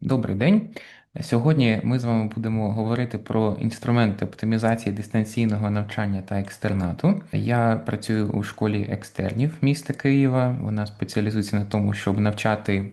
Добрий день. Сьогодні ми з вами будемо говорити про інструменти оптимізації дистанційного навчання та екстернату. Я працюю у школі екстернів міста Києва. Вона спеціалізується на тому, щоб навчати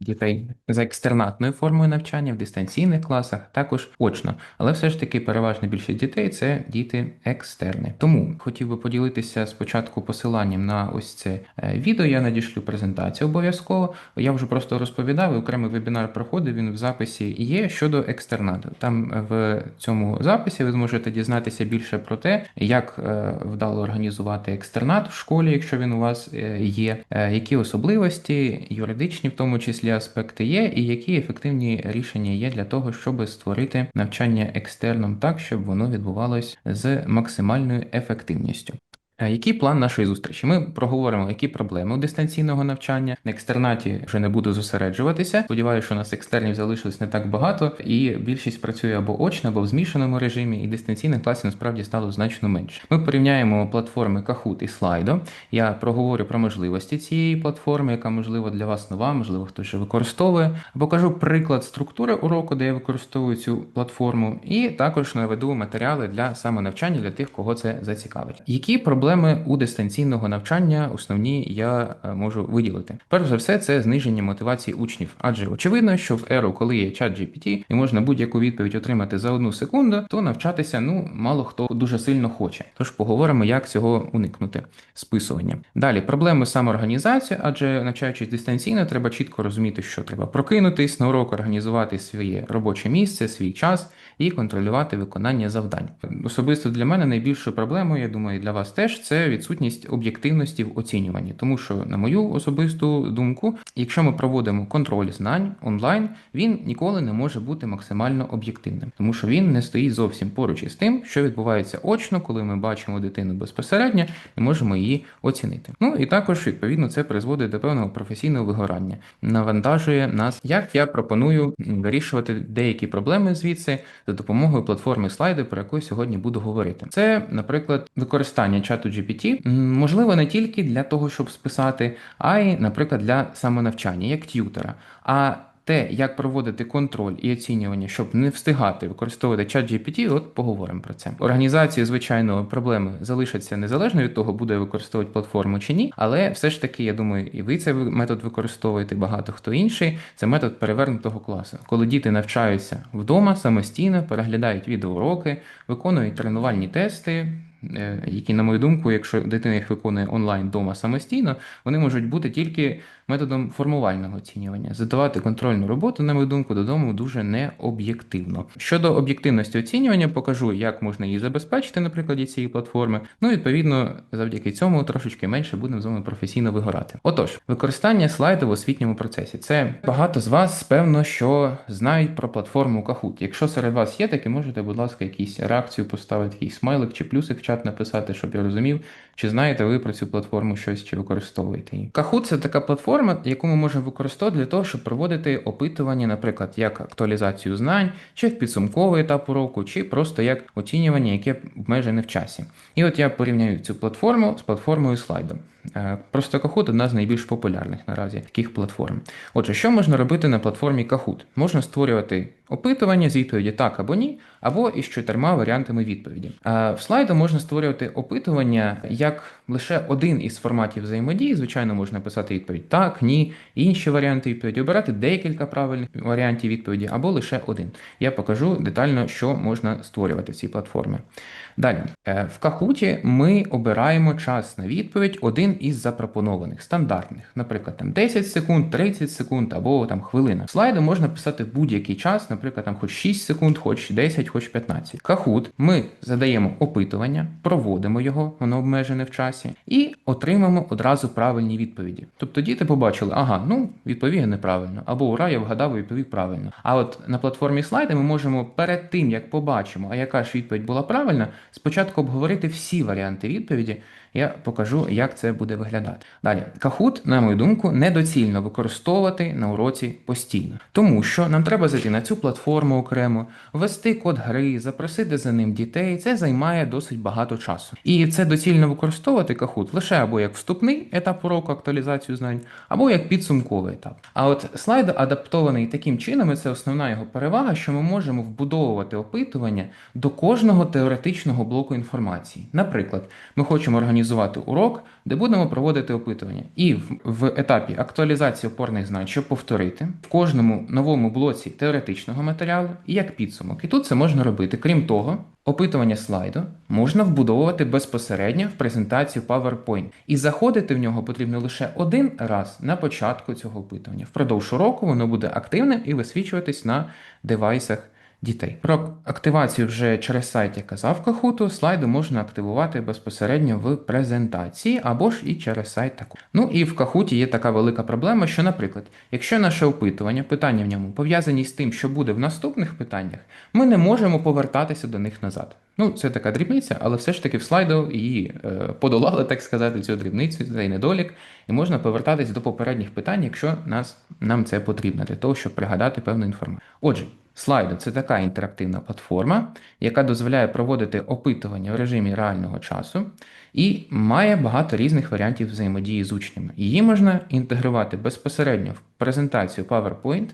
дітей за екстернатною формою навчання в дистанційних класах, також очно. Але все ж таки переважна більшість дітей це діти екстерни. Тому хотів би поділитися спочатку посиланням на ось це е, відео. Я надішлю презентацію обов'язково. Я вже просто розповідав, і окремий вебінар проходив, він в записі є щодо екстернату. Там е, в цьому записі ви зможете дізнатися більше про те, як е, вдало організувати екстернат в школі, якщо він у вас е, є, які особливості, юридичні в тому числі аспекти є, і які ефективні рішення є для того, щоб створити навчання екстерном так, щоб воно відбувалось з максимальною ефективністю. Е, Який план нашої зустрічі? Ми проговоримо, які проблеми у дистанційного навчання. На екстернаті вже не буду зосереджуватися. Сподіваюся, що у нас екстернів залишилось не так багато, і більшість працює або очно, або в змішаному режимі, і дистанційних класів насправді стало значно менше. Ми порівняємо платформи Kahoot і Slido. Я проговорю про можливості цієї платформи, яка можливо для вас нова, можливо, хтось вже використовує. Покажу приклад структури уроку, де я використовую цю платформу, і також наведу матеріали для самонавчання для тих, кого це зацікавить. Які проблеми у дистанційного навчання основні я е, можу виділити? Перш за все, це зниження мотивації учнів, адже очевидно, що в еру, коли є чат GPT і можна будь-яку відповідь отримати за одну секунду, то навчатися ну мало хто дуже сильно хоче. Тож поговоримо, як цього уникнути. Списування. Далі проблеми з самоорганізацією, адже навчаючись дистанційно, треба чітко розуміти, що треба прокинутись на урок, організувати своє робоче місце, свій час і контролювати виконання завдань. Особисто для мене найбільшою проблемою, я думаю, і для вас теж це відсутність об'єктивності в оцінюванні, тому що, на мою особисту думку, якщо ми проводимо контроль знань онлайн, він ніколи не може бути максимально об'єктивним, тому що він не стоїть зовсім поруч із тим, що відбувається очно, коли ми бачимо дитину безпосередньо і можемо її оцінити. Ну і також відповідно це призводить до певного професійного вигорання, навантажує нас. Як я пропоную вирішувати деякі проблеми звідси за допомогою платформи слайди, про яку сьогодні буду говорити. Це, наприклад, використання чату GPT, можливо, не тільки для того, щоб списати, а й, наприклад, для самонавчання, як т'ютера. А те, як проводити контроль і оцінювання, щоб не встигати використовувати чат GPT, от поговоримо про це. Організації, звичайно, проблеми залишаться незалежно від того, буде використовувати платформу чи ні. Але все ж таки, я думаю, і ви цей метод використовуєте, багато хто інший. Це метод перевернутого класу, коли діти навчаються вдома самостійно, переглядають відеоуроки, виконують тренувальні тести. Е, Які, на мою думку, якщо дитина їх виконує онлайн вдома самостійно, вони можуть бути тільки методом формувального оцінювання. Задавати контрольну роботу, на мою думку, додому дуже необ'єктивно. Щодо об'єктивності оцінювання, покажу, як можна її забезпечити на прикладі цієї платформи. Ну, відповідно, завдяки цьому трошечки менше будемо з вами професійно вигорати. Отож, використання слайду в освітньому процесі. Це багато з вас, певно, що знають про платформу Kahoot. Якщо серед вас є такі, можете, будь ласка, якісь реакцію поставити, якийсь смайлик чи плюсик в чат написати, щоб я розумів, чи знаєте ви про цю платформу щось, чи використовуєте її. Kahoot – це така платформа, яку ми можемо використовувати для того, щоб проводити опитування, наприклад, як актуалізацію знань, чи в підсумковий етап уроку, чи просто як оцінювання, яке обмежене в часі. І от я порівняю цю платформу з платформою слайдом. Е, Просто Kahoot – одна з найбільш популярних наразі таких платформ. Отже, що можна робити на платформі Kahoot? Можна створювати опитування з відповіді так або ні, або із чотирма варіантами відповіді. В слайду можна створювати опитування як лише один із форматів взаємодії. Звичайно, можна писати відповідь так, ні, інші варіанти відповіді, обирати декілька правильних варіантів відповіді або лише один. Я покажу детально, що можна створювати в цій платформі. Далі, Е, в Kahoot ми обираємо час на відповідь один із запропонованих стандартних, наприклад, там 10 секунд, 30 секунд або там хвилина. В слайду можна писати будь-який час, наприклад, там хоч 6 секунд, хоч 10, хоч 15. Kahoot ми задаємо опитування, проводимо його, воно обмежене в часі, і отримаємо одразу правильні відповіді. Тобто діти побачили, ага, ну відповів неправильно, або ура, я вгадав відповів правильно. А от на платформі слайди ми можемо перед тим, як побачимо, а яка ж відповідь була правильна, спочатку обговорити всі варіанти відповіді, Я покажу, як це буде виглядати. Далі, Kahoot, на мою думку, недоцільно використовувати на уроці постійно, тому що нам треба зайти на цю платформу окремо, ввести код гри, запросити за ним дітей. Це займає досить багато часу. І це доцільно використовувати Kahoot лише або як вступний етап уроку, актуалізацію знань, або як підсумковий етап. А от слайд адаптований таким чином, і це основна його перевага, що ми можемо вбудовувати опитування до кожного теоретичного блоку інформації. Наприклад, ми хочемо організувати урок, де будемо проводити опитування. І в етапі актуалізації опорних знань, щоб повторити в кожному новому блоці теоретичного матеріалу і як підсумок. І тут це можна робити. Крім того, опитування слайду можна вбудовувати безпосередньо в презентацію PowerPoint. І заходити в нього потрібно лише один раз на початку цього опитування. Впродовж року воно буде активним і висвічуватись на девайсах дітей. Про активацію вже через сайт я казав Кахуту, слайди можна активувати безпосередньо в презентації або ж і через сайт таку. Ну і в Кахуті є така велика проблема, що, наприклад, якщо наше опитування, питання в ньому пов'язані з тим, що буде в наступних питаннях, ми не можемо повертатися до них назад. Ну, це така дрібниця, але все ж таки в слайду її е, подолали, так сказати, цю дрібницю, цей недолік, і можна повертатись до попередніх питань, якщо нас, нам це потрібно, для того, щоб пригадати певну інформацію. Отже, слайди це така інтерактивна платформа, яка дозволяє проводити опитування в режимі реального часу і має багато різних варіантів взаємодії з учнями. Її можна інтегрувати безпосередньо в презентацію PowerPoint.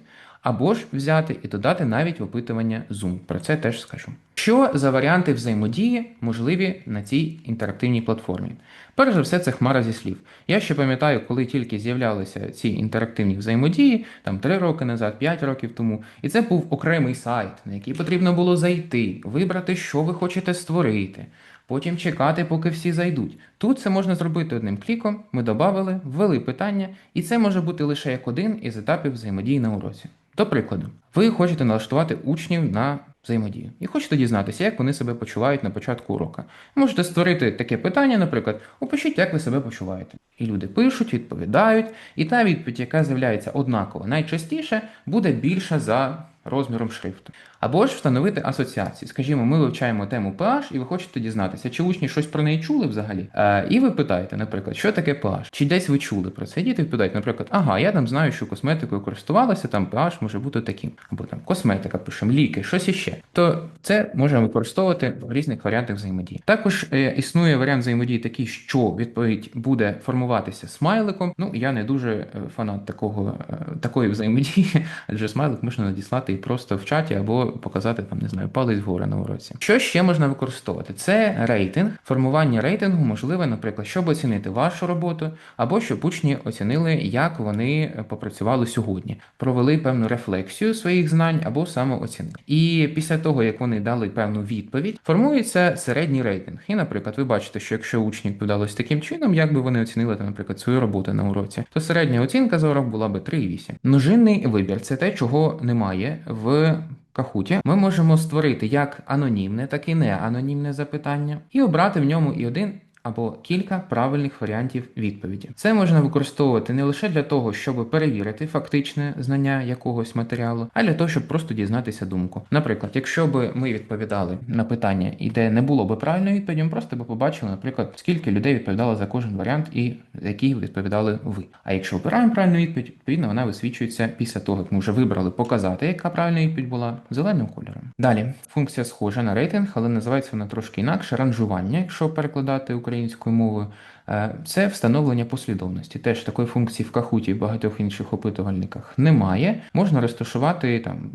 Або ж взяти і додати навіть опитування Zoom. Про це теж скажу. Що за варіанти взаємодії можливі на цій інтерактивній платформі? Перш за все, це хмара зі слів. Я ще пам'ятаю, коли тільки з'являлися ці інтерактивні взаємодії, там 3 роки назад, 5 років тому, і це був окремий сайт, на який потрібно було зайти, вибрати, що ви хочете створити. Потім чекати, поки всі зайдуть. Тут це можна зробити одним кліком. Ми додали, ввели питання, і це може бути лише як один із етапів взаємодії на уроці. До прикладу, ви хочете налаштувати учнів на взаємодію і хочете дізнатися, як вони себе почувають на початку урока. Можете створити таке питання, наприклад, опишіть, як ви себе почуваєте. І люди пишуть, відповідають, і та відповідь, яка з'являється однаково, найчастіше буде більша за розміром шрифту. Або ж встановити асоціації. Скажімо, ми вивчаємо тему PH, і ви хочете дізнатися, чи учні щось про неї чули взагалі. Е, і ви питаєте, наприклад, що таке PH? Чи десь ви чули про це? Діти відповідають, наприклад, ага, я там знаю, що косметикою користувалася, там PH може бути таким. Або там косметика, пишемо, ліки, щось іще. То це можна використовувати в різних варіантах взаємодії. Також е, існує варіант взаємодії такий, що відповідь буде формуватися смайликом. Ну, я не дуже е, фанат такого, е, такої взаємодії, адже смайлик можна надіслати і просто в чаті або показати там, не знаю, палець вгору на уроці. Що ще можна використовувати? Це рейтинг. Формування рейтингу можливе, наприклад, щоб оцінити вашу роботу, або щоб учні оцінили, як вони попрацювали сьогодні, провели певну рефлексію своїх знань або самооцінку. І після того, як вони дали певну відповідь, формується середній рейтинг. І, наприклад, ви бачите, що якщо учні відповідали таким чином, як би вони оцінили, наприклад, свою роботу на уроці, то середня оцінка за урок була би 3,8. Множинний вибір це те, чого немає в Кахуті ми можемо створити як анонімне, так і не анонімне запитання, і обрати в ньому і один або кілька правильних варіантів відповіді. Це можна використовувати не лише для того, щоб перевірити фактичне знання якогось матеріалу, а для того, щоб просто дізнатися думку. Наприклад, якщо б ми відповідали на питання, і де не було б правильної відповіді, ми просто б побачили, наприклад, скільки людей відповідало за кожен варіант і за який відповідали ви. А якщо обираємо правильну відповідь, відповідно вона висвічується після того, як ми вже вибрали показати, яка правильна відповідь була зеленим кольором. Далі функція схожа на рейтинг, але називається вона трошки інакше ранжування, якщо перекладати українською українською мовою, е, це встановлення послідовності. Теж такої функції в Кахуті і багатьох інших опитувальниках немає. Можна розташувати там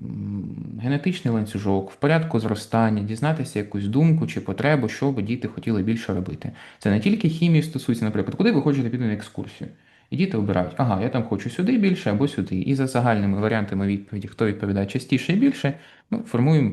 генетичний ланцюжок в порядку зростання, дізнатися якусь думку чи потребу, що би діти хотіли більше робити. Це не тільки хімії стосується, наприклад, куди ви хочете піти на екскурсію. І діти обирають, ага, я там хочу сюди більше або сюди. І за загальними варіантами відповіді, хто відповідає частіше і більше, ну, формуємо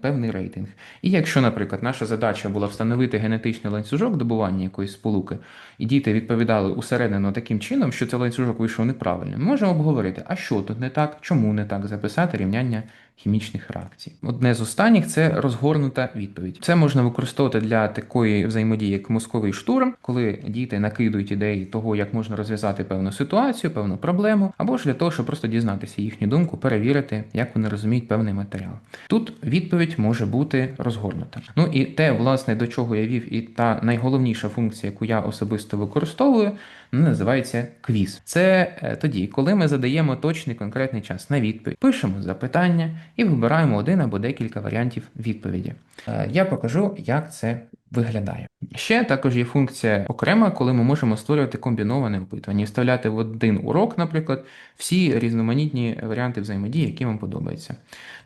певний рейтинг. І якщо, наприклад, наша задача була встановити генетичний ланцюжок добування якоїсь сполуки, і діти відповідали усередину таким чином, що цей ланцюжок вийшов неправильним, ми можемо обговорити, а що тут не так, чому не так, записати рівняння хімічних реакцій. Одне з останніх це розгорнута відповідь. Це можна використовувати для такої взаємодії, як мозковий штурм, коли діти накидують ідеї того, як можна розв'язати певну ситуацію, певну проблему, або ж для того, щоб просто дізнатися їхню думку, перевірити, як вони розуміють певний матеріал. Тут відповідь може бути розгорнута. Ну і те, власне, до чого я вів, і та найголовніша функція, яку я особисто використовую, вона називається квіз. Це е, тоді, коли ми задаємо точний конкретний час на відповідь, пишемо запитання і вибираємо один або декілька варіантів відповіді. Е, Я покажу, як це виглядає. Ще також є функція окрема, коли ми можемо створювати комбіноване опитування, і вставляти в один урок, наприклад, всі різноманітні варіанти взаємодії, які вам подобаються.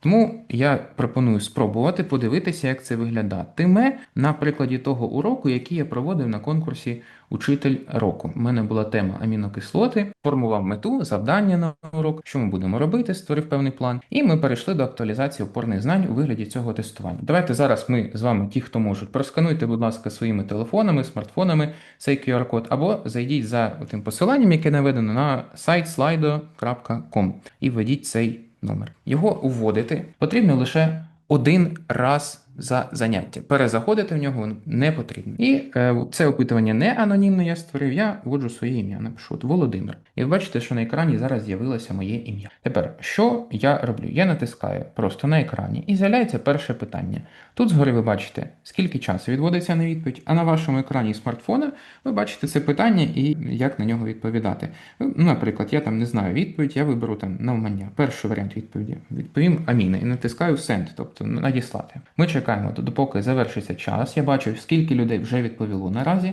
Тому я пропоную спробувати подивитися, як це виглядатиме на прикладі того уроку, який я проводив на конкурсі Учитель року. У мене була тема амінокислоти, формував мету, завдання на урок, що ми будемо робити, створив певний план, і ми перейшли до актуалізації опорних знань у вигляді цього тестування. Давайте зараз ми з вами, ті, хто можуть, проскануйте, будь ласка, своїми телефонами, смартфонами цей QR-код, або зайдіть за тим посиланням, яке наведено на сайт slido.com і введіть цей номер. Його вводити потрібно лише один раз за заняття. Перезаходити в нього не потрібно. І е, це опитування не анонімне я створив, я вводжу своє ім'я, напишу от Володимир. І ви бачите, що на екрані зараз з'явилося моє ім'я. Тепер, що я роблю? Я натискаю просто на екрані і з'являється перше питання. Тут згори ви бачите, скільки часу відводиться на відповідь, а на вашому екрані смартфона ви бачите це питання і як на нього відповідати. Ну, Наприклад, я там не знаю відповідь, я виберу там навмання. Перший варіант відповіді. Відповім Аміна і натискаю Send, тобто надіслати. Ми чекаємо, допоки завершиться час. Я бачу, скільки людей вже відповіло наразі,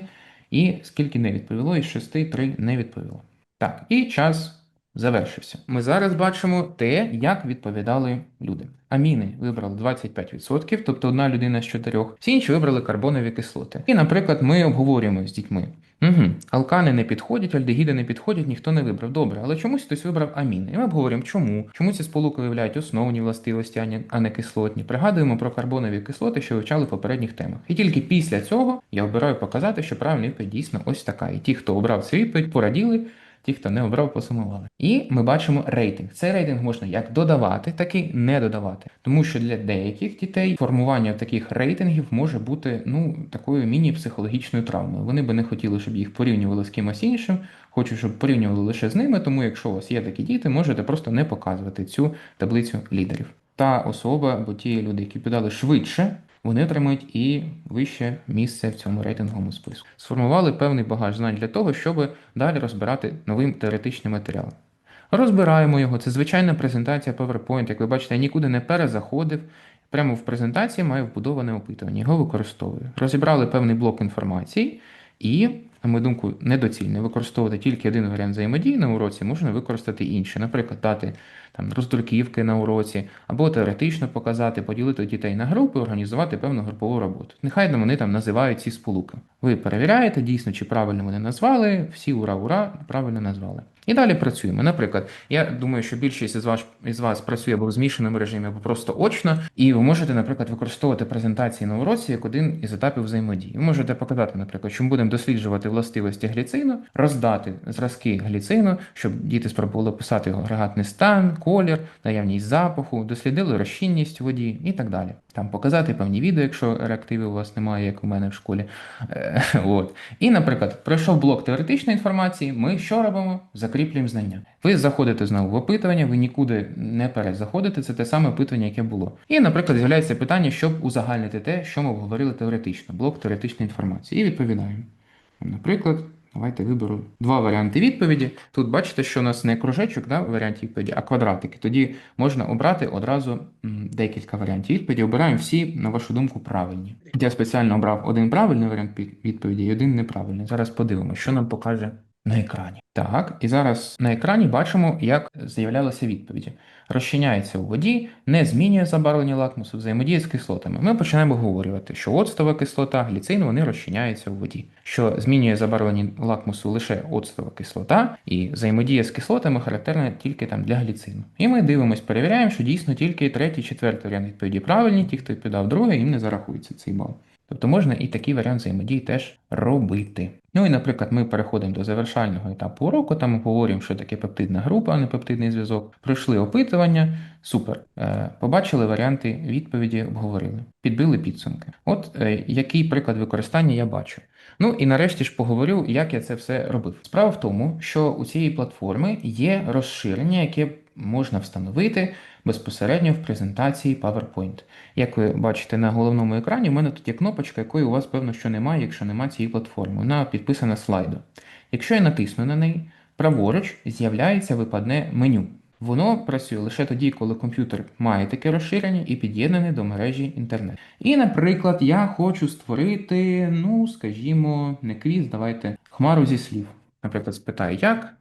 і скільки не відповіло, із 6 3 не відповіло. Так, і час завершився. Ми зараз бачимо те, як відповідали люди. Аміни вибрали 25%, тобто одна людина з чотирьох. Всі інші вибрали карбонові кислоти. І, наприклад, ми обговорюємо з дітьми. Угу. Алкани не підходять, альдегіди не підходять, ніхто не вибрав. Добре, але чомусь хтось вибрав аміни. І ми обговорюємо, чому? Чому ці сполуки виявляють основні властивості, а не- кислотні. Пригадуємо про карбонові кислоти, що вивчали в попередніх темах. І тільки після цього я обираю показати, що правильна відповідь дійсно ось така. І ті, хто обрав цю відповідь, пораділи. Ті, хто не обрав, посумували. І ми бачимо рейтинг. Цей рейтинг можна як додавати, так і не додавати. Тому що для деяких дітей формування таких рейтингів може бути ну такою міні-психологічною травмою. Вони би не хотіли, щоб їх порівнювали з кимось іншим. Хочу, щоб порівнювали лише з ними. Тому, якщо у вас є такі діти, можете просто не показувати цю таблицю лідерів. Та особа або ті люди, які подали швидше, вони отримають і вище місце в цьому рейтинговому списку. Сформували певний багаж знань для того, щоб далі розбирати новий теоретичний матеріал. Розбираємо його. Це звичайна презентація PowerPoint. Як ви бачите, я нікуди не перезаходив. Прямо в презентації маю вбудоване опитування. Його використовую. Розібрали певний блок інформації, і, на мою думку, недоцільно використовувати тільки один варіант взаємодії на уроці, можна використати інший. Наприклад, дати там роздруківки на уроці, або теоретично показати, поділити дітей на групи, організувати певну групову роботу. Нехай вони там називають ці сполуки. Ви перевіряєте дійсно, чи правильно вони назвали, всі ура, ура, правильно назвали. І далі працюємо. Наприклад, я думаю, що більшість із вас із вас працює або в змішаному режимі, або просто очно, і ви можете, наприклад, використовувати презентації на уроці як один із етапів взаємодії. Ви можете показати, наприклад, що ми будемо досліджувати властивості гліцину, роздати зразки гліцину, щоб діти спробували описати його агрегатний стан, колір, наявність запаху, дослідили розчинність воді і так далі. Там показати певні відео, якщо реактивів у вас немає, як у мене в школі. Е, От. І, наприклад, пройшов блок теоретичної інформації, ми що робимо? Закріплюємо знання. Ви заходите знову в опитування, ви нікуди не перезаходите, це те саме опитування, яке було. І, наприклад, з'являється питання, щоб узагальнити те, що ми обговорили теоретично, блок теоретичної інформації. І відповідаємо. Наприклад, давайте виберу два варіанти відповіді. Тут бачите, що у нас не кружечок, да, варіант відповіді, а квадратики. Тоді можна обрати одразу декілька варіантів відповіді. Обираємо всі, на вашу думку, правильні. Я спеціально обрав один правильний варіант відповіді і один неправильний. Зараз подивимося, що нам покаже на екрані. Так, і зараз на екрані бачимо, як з'являлися відповіді. Розчиняється у воді, не змінює забарвлення лакмусу, взаємодіє з кислотами. Ми починаємо обговорювати, що оцтова кислота, гліцин, вони розчиняються у воді. Що змінює забарвлення лакмусу лише оцтова кислота, і взаємодія з кислотами характерна тільки там для гліцину. І ми дивимось, перевіряємо, що дійсно тільки третій, четвертий варіант відповіді правильні, ті, хто відповідав друге, їм не зарахується цей бал. Тобто можна і такий варіант взаємодії теж робити. Ну і, наприклад, ми переходимо до завершального етапу уроку, там обговорюємо, що таке пептидна група, а не пептидний зв'язок. Пройшли опитування, супер. Е, Побачили варіанти відповіді, обговорили, підбили підсумки. От е, який приклад використання я бачу. Ну і нарешті ж поговорю, як я це все робив. Справа в тому, що у цієї платформи є розширення, яке можна встановити безпосередньо в презентації PowerPoint. Як ви бачите на головному екрані, у мене тут є кнопочка, якої у вас, певно, що немає, якщо немає цієї платформи. Вона підписана слайдом. Якщо я натисну на неї, праворуч з'являється випадне меню. Воно працює лише тоді, коли комп'ютер має таке розширення і під'єднаний до мережі інтернет. І, наприклад, я хочу створити, ну, скажімо, не квіз, давайте хмару зі слів. Наприклад, спитаю, як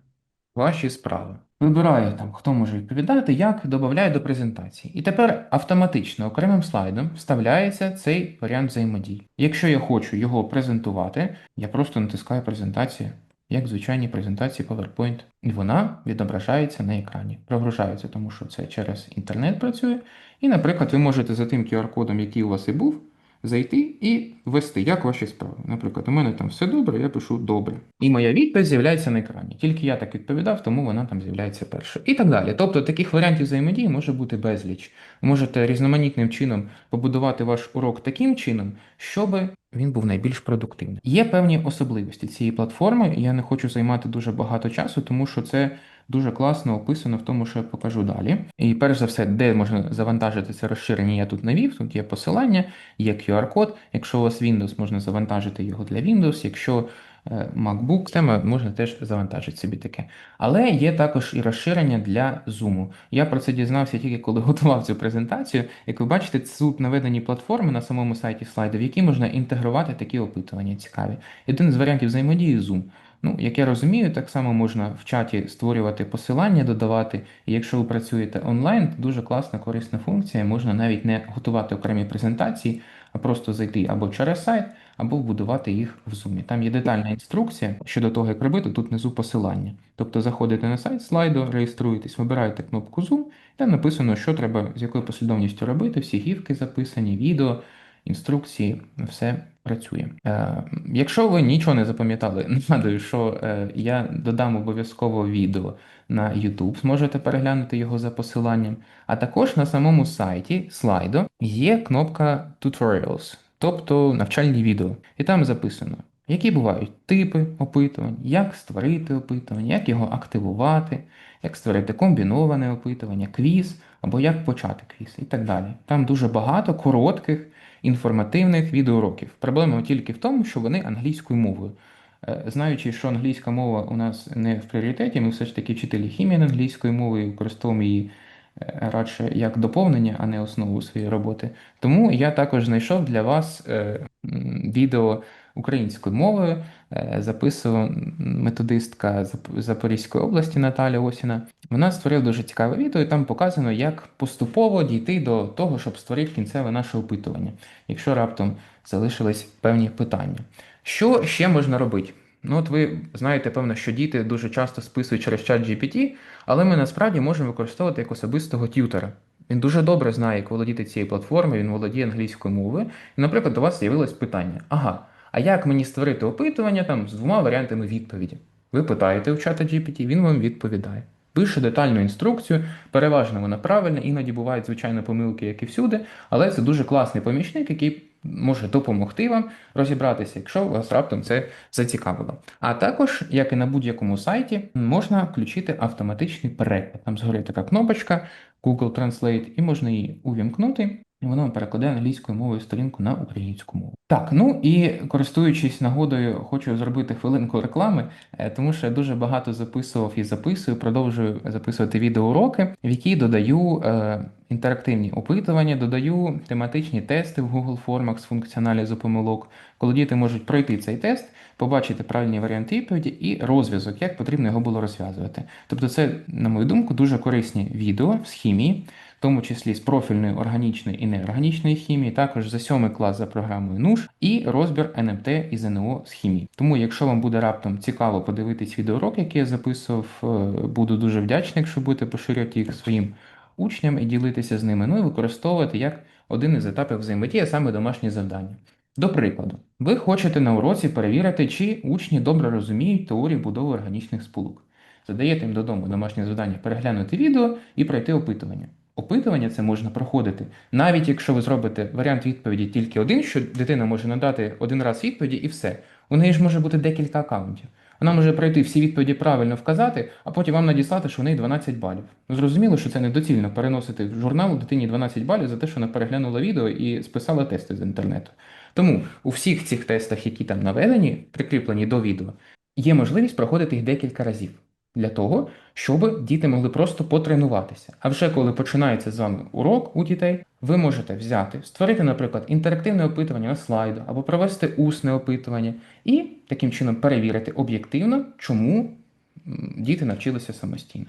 ваші справи. Вибираю там, хто може відповідати, як додаю до презентації. І тепер автоматично окремим слайдом вставляється цей варіант взаємодії. Якщо я хочу його презентувати, я просто натискаю презентацію, як в звичайній презентації PowerPoint. І вона відображається на екрані. Прогружається, тому що це через інтернет працює. І, наприклад, ви можете за тим QR-кодом, який у вас і був, зайти і ввести, як ваші справи. Наприклад, у мене там все добре, я пишу добре. І моя відповідь з'являється на екрані. Тільки я так відповідав, тому вона там з'являється перша. І так далі. Тобто таких варіантів взаємодії може бути безліч. Можете різноманітним чином побудувати ваш урок таким чином, щоб він був найбільш продуктивним. Є певні особливості цієї платформи. Я не хочу займати дуже багато часу, тому що це. Дуже класно описано в тому, що я покажу далі. І перш за все, де можна завантажити це розширення, я тут навів. Тут є посилання, є QR-код. Якщо у вас Windows, можна завантажити його для Windows. Якщо е, MacBook, тема можна теж завантажити собі таке. Але є також і розширення для Zoom. Я про це дізнався тільки коли готував цю презентацію. Як ви бачите, тут наведені платформи на самому сайті слайду, в які можна інтегрувати такі опитування цікаві. Один з варіантів взаємодії Zoom. Ну, як я розумію, так само можна в чаті створювати посилання, додавати. І якщо ви працюєте онлайн, то дуже класна корисна функція. Можна навіть не готувати окремі презентації, а просто зайти або через сайт, або вбудувати їх в Zoom. Там є детальна інструкція щодо того, як робити, тут внизу посилання. Тобто заходите на сайт слайду, реєструєтесь, вибираєте кнопку Zoom, там написано, що треба, з якою послідовністю робити, всі гівки записані, відео, інструкції, все працює. Е, Якщо ви нічого не запам'ятали, нагадую, що е, я додам обов'язково відео на YouTube, зможете переглянути його за посиланням. А також на самому сайті слайду є кнопка Tutorials, тобто навчальні відео. І там записано, які бувають типи опитувань, як створити опитування, як його активувати, як створити комбіноване опитування, квіз або як почати квіз і так далі. Там дуже багато коротких інформативних відеоуроків. Проблема тільки в тому, що вони англійською мовою. Е, Знаючи, що англійська мова у нас не в пріоритеті, ми все ж таки вчителі хімії англійської мови і використовуємо її е, радше як доповнення, а не основу своєї роботи. Тому я також знайшов для вас е, відео українською мовою, е, записував методистка Запорізької області Наталя Осіна. Вона створила дуже цікаве відео, і там показано, як поступово дійти до того, щоб створити кінцеве наше опитування, якщо раптом залишились певні питання. Що ще можна робити? Ну, от ви знаєте, певно, що діти дуже часто списують через чат GPT, але ми насправді можемо використовувати як особистого т'ютера. Він дуже добре знає, як володіти цією платформою, він володіє англійською мовою. І, наприклад, до вас з'явилось питання: ага, а як мені створити опитування там з двома варіантами відповіді? Ви питаєте у чата GPT, він вам відповідає. Пише детальну інструкцію, переважно вона правильна, іноді бувають, звичайно, помилки, як і всюди, але це дуже класний помічник, який може допомогти вам розібратися, якщо вас раптом це зацікавило. А також, як і на будь-якому сайті, можна включити автоматичний переклад. Там згорить така кнопочка Google Translate, і можна її увімкнути. Воно перекладе англійською мовою сторінку на українську мову. Так, ну і користуючись нагодою, хочу зробити хвилинку реклами, е, тому що я дуже багато записував і записую, продовжую записувати відеоуроки, в які додаю е, інтерактивні опитування, додаю тематичні тести в Google формах з функціоналізу помилок, коли діти можуть пройти цей тест, побачити правильні варіанти відповіді і розв'язок, як потрібно його було розв'язувати. Тобто, це, на мою думку, дуже корисні відео з хімії тому числі з профільної органічної і неорганічної хімії, також за сьомий клас за програмою НУШ і розбір НМТ і ЗНО з хімії. Тому, якщо вам буде раптом цікаво подивитись відеоурок, який я записував, е, буду дуже вдячний, якщо будете поширювати їх своїм учням і ділитися з ними, ну і використовувати як один із етапів взаємодії, а саме домашні завдання. До прикладу, ви хочете на уроці перевірити, чи учні добре розуміють теорію будови органічних сполук. Задаєте їм додому домашнє завдання переглянути відео і пройти опитування. Опитування це можна проходити, навіть якщо ви зробите варіант відповіді тільки один, що дитина може надати один раз відповіді і все. У неї ж може бути декілька акаунтів. Вона може пройти всі відповіді правильно вказати, а потім вам надіслати, що у неї 12 балів. Ну, зрозуміло, що це недоцільно переносити в журнал дитині 12 балів за те, що вона переглянула відео і списала тести з інтернету. Тому у всіх цих тестах, які там наведені, прикріплені до відео, є можливість проходити їх декілька разів для того, щоб діти могли просто потренуватися. А вже коли починається з вами урок у дітей, ви можете взяти, створити, наприклад, інтерактивне опитування на слайду або провести усне опитування і таким чином перевірити об'єктивно, чому діти навчилися самостійно.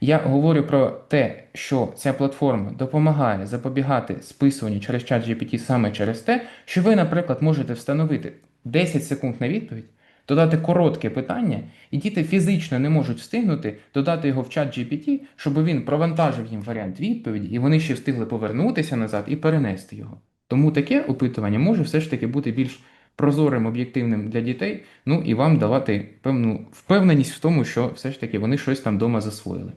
Я говорю про те, що ця платформа допомагає запобігати списуванню через чат GPT саме через те, що ви, наприклад, можете встановити 10 секунд на відповідь, додати коротке питання, і діти фізично не можуть встигнути додати його в чат GPT, щоб він провантажив їм варіант відповіді, і вони ще встигли повернутися назад і перенести його. Тому таке опитування може все ж таки бути більш прозорим, об'єктивним для дітей, ну і вам давати певну впевненість в тому, що все ж таки вони щось там вдома засвоїли.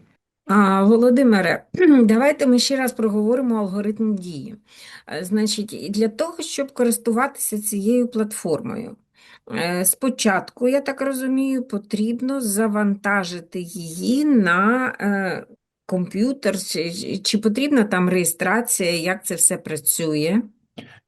А, Володимире, давайте ми ще раз проговоримо алгоритм дії. Е, Значить, для того, щоб користуватися цією платформою, спочатку, я так розумію, потрібно завантажити її на е, комп'ютер, чи потрібна там реєстрація, як це все працює?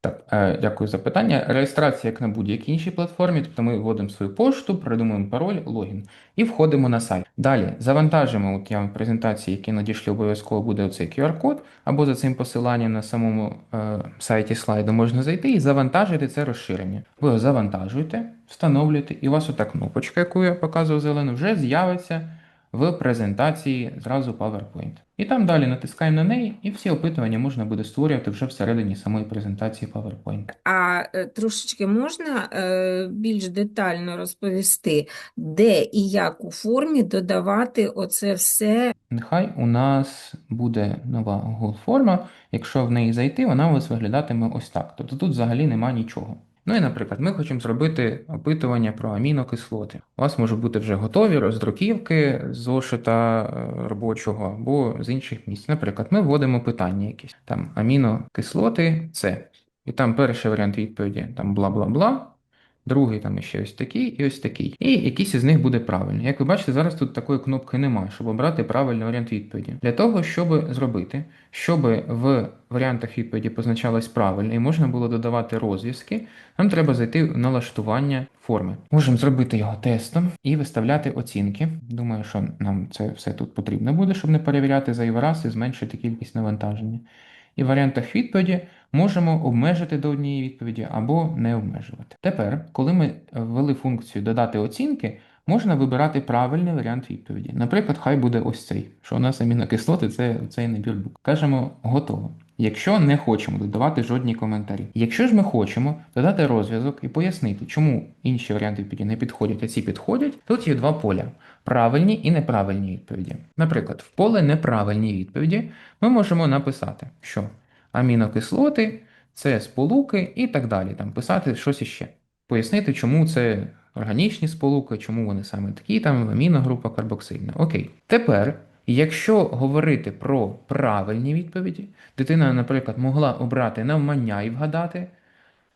Так, е, дякую за питання. Реєстрація як на будь-якій іншій платформі, тобто ми вводимо свою пошту, придумуємо пароль, логін і входимо на сайт. Далі завантажимо, от я в презентації, які надійшли, обов'язково буде оцей QR-код, або за цим посиланням на самому е, сайті слайду можна зайти і завантажити це розширення. Ви його завантажуєте, встановлюєте, і у вас ота кнопочка, яку я показував зелену, вже з'явиться в презентації зразу PowerPoint. І там далі натискаємо на неї, і всі опитування можна буде створювати вже всередині самої презентації PowerPoint. А е, трошечки можна е, більш детально розповісти, де і як у формі додавати оце все Нехай у нас буде нова Google форма. Якщо в неї зайти, вона у вас виглядатиме ось так. Тобто тут взагалі нема нічого. Ну і, наприклад, ми хочемо зробити опитування про амінокислоти. У вас можуть бути вже готові роздруківки з зошита е, робочого або з інших місць. Наприклад, ми вводимо питання якісь там амінокислоти С. І там перший варіант відповіді там бла-бла-бла. Другий там ще ось такий і ось такий. І якийсь із них буде правильний. Як ви бачите, зараз тут такої кнопки немає, щоб обрати правильний варіант відповіді. Для того, щоб зробити, щоб в варіантах відповіді позначалось правильно і можна було додавати розв'язки, нам треба зайти в налаштування форми. Можемо зробити його тестом і виставляти оцінки. Думаю, що нам це все тут потрібно буде, щоб не перевіряти зайвий раз і зменшити кількість навантаження. І в варіантах відповіді можемо обмежити до однієї відповіді або не обмежувати. Тепер, коли ми ввели функцію додати оцінки, можна вибирати правильний варіант відповіді. Наприклад, хай буде ось цей, що у нас амінокислоти це цей набір букв. Кажемо готово. Якщо не хочемо додавати жодні коментарі. Якщо ж ми хочемо додати розв'язок і пояснити, чому інші варіанти відповіді не підходять, а ці підходять, тут є два поля: правильні і неправильні відповіді. Наприклад, в поле неправильні відповіді ми можемо написати, що амінокислоти це сполуки і так далі. Там писати щось іще. Пояснити, чому це органічні сполуки, чому вони саме такі, там аміногрупа карбоксильна. Окей. Тепер, якщо говорити про правильні відповіді, дитина, наприклад, могла обрати навмання і вгадати.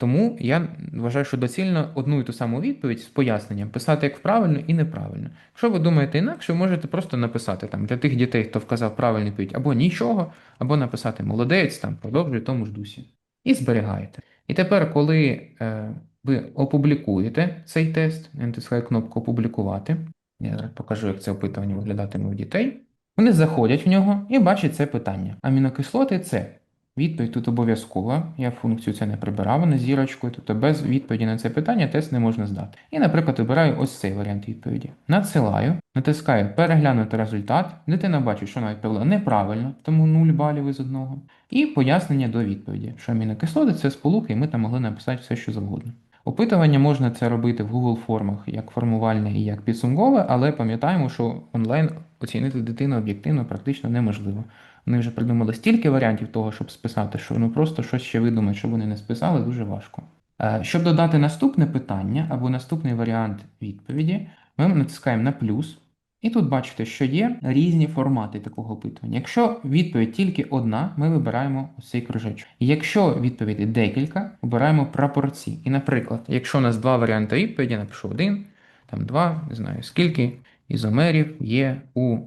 Тому я вважаю, що доцільно одну і ту саму відповідь з поясненням писати як правильно і неправильно. Якщо ви думаєте інакше, можете просто написати там для тих дітей, хто вказав правильну відповідь, або нічого, або написати молодець, там продовжуй в тому ж дусі. І зберігаєте. І тепер, коли е, ви опублікуєте цей тест, я натискаю кнопку Опублікувати. Я зараз покажу, як це опитування виглядатиме у дітей. Вони заходять в нього і бачать це питання. Амінокислоти це. Відповідь тут обов'язкова. Я функцію це не прибирав, вона зірочкою, тобто без відповіді на це питання тест не можна здати. І, наприклад, вибираю ось цей варіант відповіді. Надсилаю, натискаю переглянути результат. Дитина бачить, що вона відповіла неправильно, тому 0 балів із одного. І пояснення до відповіді, що амінокислоти це сполуки, і ми там могли написати все, що завгодно. Опитування можна це робити в Google формах як формувальне і як підсумкове, але пам'ятаємо, що онлайн оцінити дитину об'єктивно практично неможливо. Вони вже придумали стільки варіантів того, щоб списати, що ну просто щось ще видумати, щоб вони не списали, дуже важко. Е, Щоб додати наступне питання або наступний варіант відповіді, ми натискаємо на плюс. І тут бачите, що є різні формати такого опитування. Якщо відповідь тільки одна, ми вибираємо цей кружечок. Якщо відповідей декілька, обираємо прапорці. І, наприклад, якщо у нас два варіанти відповіді, напишу один, там два, не знаю скільки ізомерів є у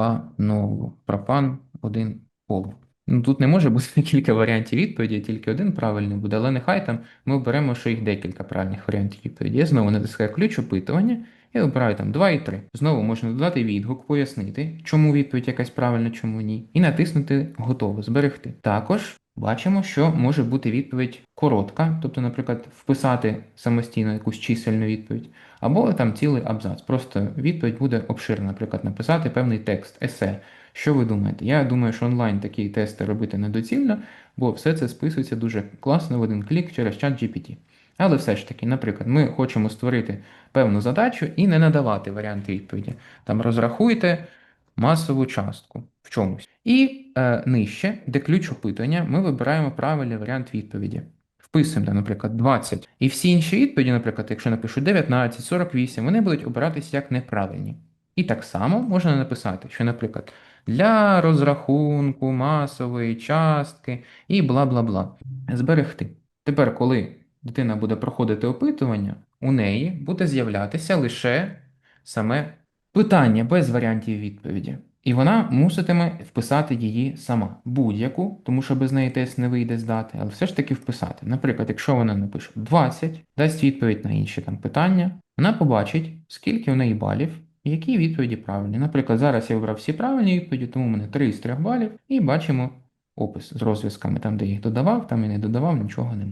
пропанову. Пропан один пол. Ну, тут не може бути кілька варіантів відповіді, тільки один правильний буде, але нехай там ми оберемо, що їх декілька правильних варіантів відповіді. Я знову натискаю ключ опитування і обираю там 2 і 3. Знову можна додати відгук, пояснити, чому відповідь якась правильна, чому ні, і натиснути готово, зберегти. Також бачимо, що може бути відповідь коротка, тобто, наприклад, вписати самостійно якусь чисельну відповідь, або там цілий абзац. Просто відповідь буде обширна, наприклад, написати певний текст, есе. Що ви думаєте? Я думаю, що онлайн такі тести робити недоцільно, бо все це списується дуже класно в один клік через чат GPT. Але все ж таки, наприклад, ми хочемо створити певну задачу і не надавати варіанти відповіді. Там розрахуйте масову частку в чомусь. І е, нижче, де ключ опитування, ми вибираємо правильний варіант відповіді. Вписуємо, наприклад, 20. І всі інші відповіді, наприклад, якщо напишу 19, 48, вони будуть обиратися як неправильні. І так само можна написати, що, наприклад, для розрахунку масової частки і бла бла бла. Зберегти. Тепер, коли дитина буде проходити опитування, у неї буде з'являтися лише саме питання без варіантів відповіді. І вона муситиме вписати її сама, будь-яку, тому що без неї тест не вийде здати, але все ж таки вписати. Наприклад, якщо вона напише 20, дасть відповідь на інші там питання, вона побачить, скільки в неї балів і які відповіді правильні. Наприклад, зараз я вибрав всі правильні відповіді, тому в мене 3 з 3 балів, і бачимо опис з розв'язками, там, де їх додавав, там і не додавав, нічого немає.